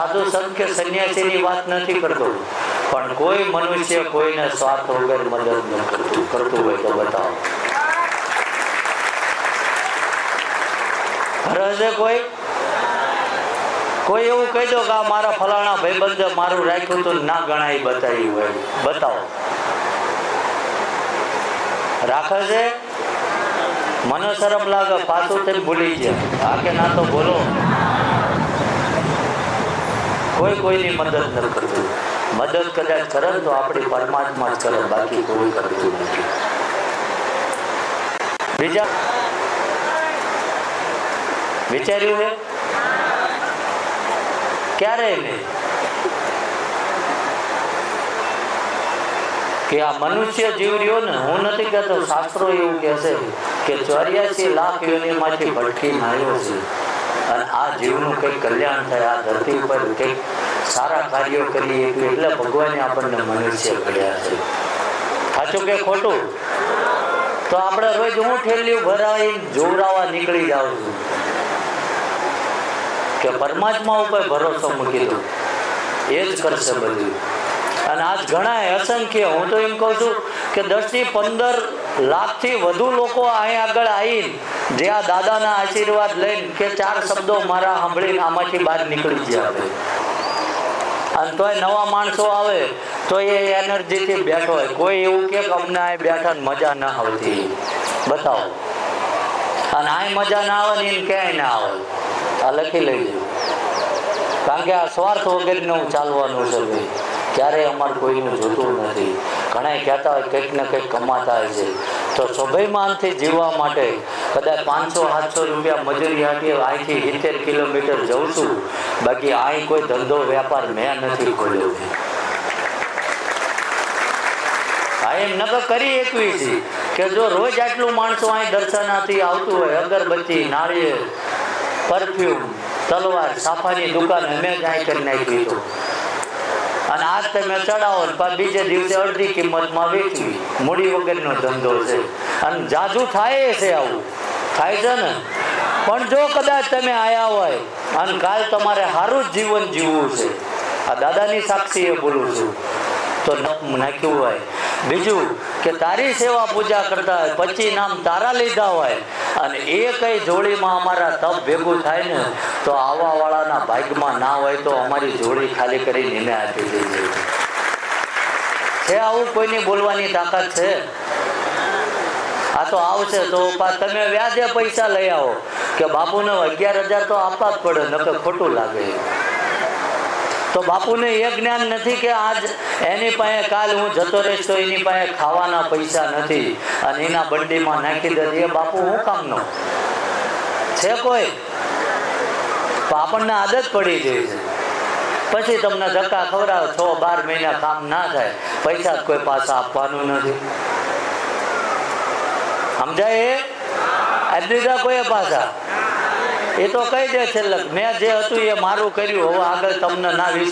સાધુ સંત કે સંન્યાસીની વાત નથી કરતો. પણ કોઈ મનુષ્ય કોઈને સ્વાર્થ વગર મદદ ન કરતું. કરતું હોય તો બતાવો. હશે કોઈ? કોઈ એવું કહી દો કે આ મારા ફલાણા ભાઈબંધે મારું રાખ્યું તો ના ગણાય બતાવ્યું હોય. બતાવો. રાખે છે મને શરમ લાગે, પાછું થઈને ભૂલી ગયા. આ કે ના તો બોલો. કોઈ કોઈની મદદ ન કરતું મદદ કદાચ કરે તો આપણી પરમાત્મા જ કરે, બાકી કોઈ કરતું નથી. બીજા? વિચાર્યું છે ક્યારે નહીં કે આ મનુષ્ય જીવ રહ્યો ને, હું નથી કહેતો, શાસ્ત્રો એવું કહે છે કે ચોર્યાસી લાખ યોનિમાંથી ભટકી માર્યો છે. અને આ જીવનું કંઈક કલ્યાણ થાય, આ ધરતી ઉપર કંઈક સારા કાર્યો કરીએ એટલે ભગવાને આપણને મનુષ્ય કર્યા છે. સાચું કે ખોટું? તો આપણે રોજ હું ઠેલ્યું ભરાઈ જોવરાવા નીકળી જાઉં છું. કે પરમાત્મા ઉપર ભરોસો મૂકી દઉં. એ જ કરશે બધું. અને આજ ઘણા અસંખ્ય, હું તો એમ કહું છું કે દસથી પંદર લાખથી વધુ લોકો અહીં આગળ આવીને જે આ દાદાના આશીર્વાદ લઈને કે ચાર શબ્દો મારા સાંભળીને આમાંથી બહાર નીકળી ગયા અને તોય નવા માણસો આવે તો એ એનર્જીથી બેઠો હોય. કોઈ એવું કે અમને અહીં બેઠા મજા ના આવતી. બતાવો. અને અહીં મજા ના આવે ને એને ક્યાંય ના આવે. આ લખી લેજો. કારણ કે આ સ્વાર્થ વગેરેનું ચાલવાનું છે. ક્યારેય અમારે કોઈનું જોતું નથી. ઘણા કહેતા હોય કંઈક ને કંઈક કમાતા હોય છે. તો સ્વાભિમાનથી જીવવા માટે કદાચ પાંચસો, સાતસો રૂપિયા મજૂરી આપીએ અહીંથી સિત્તેર કિલોમીટર જઉં છું. બાકી અહીં કોઈ ધંધો વેપાર મેં નથી ખોલ્યો. એમ નકર કરી એકવી છે. કે જો રોજ આટલું માણસો અહીં દર્શનાથી આવતું હોય, અગરબત્તી નાળિયેર પરફ્યુમ તલવાર, સાફાની દુકાન અમે જ અહીં કરી નાખી તો અને આજ તમે ચડાવો પણ બીજે દિવસે અડધી કિંમતમાં વેચવી. મૂડી વગરનો ધંધો છે. અને જાજુ થાય છે આવું. થાય છે ને? પણ જો કદાચ તમે આયા હોય, અને કાલ તમારે સારું જ જીવન જીવવું છે. આ દાદાની સાક્ષીએ બોલું છું. તો નાખ્યું હોય. બીજું કે તારી સેવા પૂજા કરતા હોય, પછી નામ તારા લીધા હોય અને એ કઈ જોડીમાં અમારા તપ ભેગું થાય ને, તો આવા વાળાના ભાગમાં ના હોય તો અમારી જોડી ખાલી કરી એને આપી દેજે. છે આવું કોઈની બોલવાની તાકાત છે? આ તો આવશે તો તમે વ્યાજે પૈસા લઈ આવો. કે બાપુને અગિયાર હજાર તો આપવા જ પડે, નકર ખોટું લાગે. તો બાપુને એ જ્ઞાન નથી કે આજ એની પાસે કાલ હું જતો રહીશ તો એની પાસે ખાવાના પૈસા નથી. અને એના બંડીમાં નાખી દે એ બાપુ હું કામનો? છે કોઈ? આપણને આદત પડી ગઈ છે. પછી તમને ધક્કા ખવડાવે, છ બાર મહિના કામ ના થાય. પૈસા કોઈ પાછા આપવાનું નથી. સમજાય? એ આપી કોઈ પાછા? એ તો કહી દે છેલ્લે, મેં જે હતું એ મારું કર્યું, હવે આગળ તમને ના વિશ્વાસ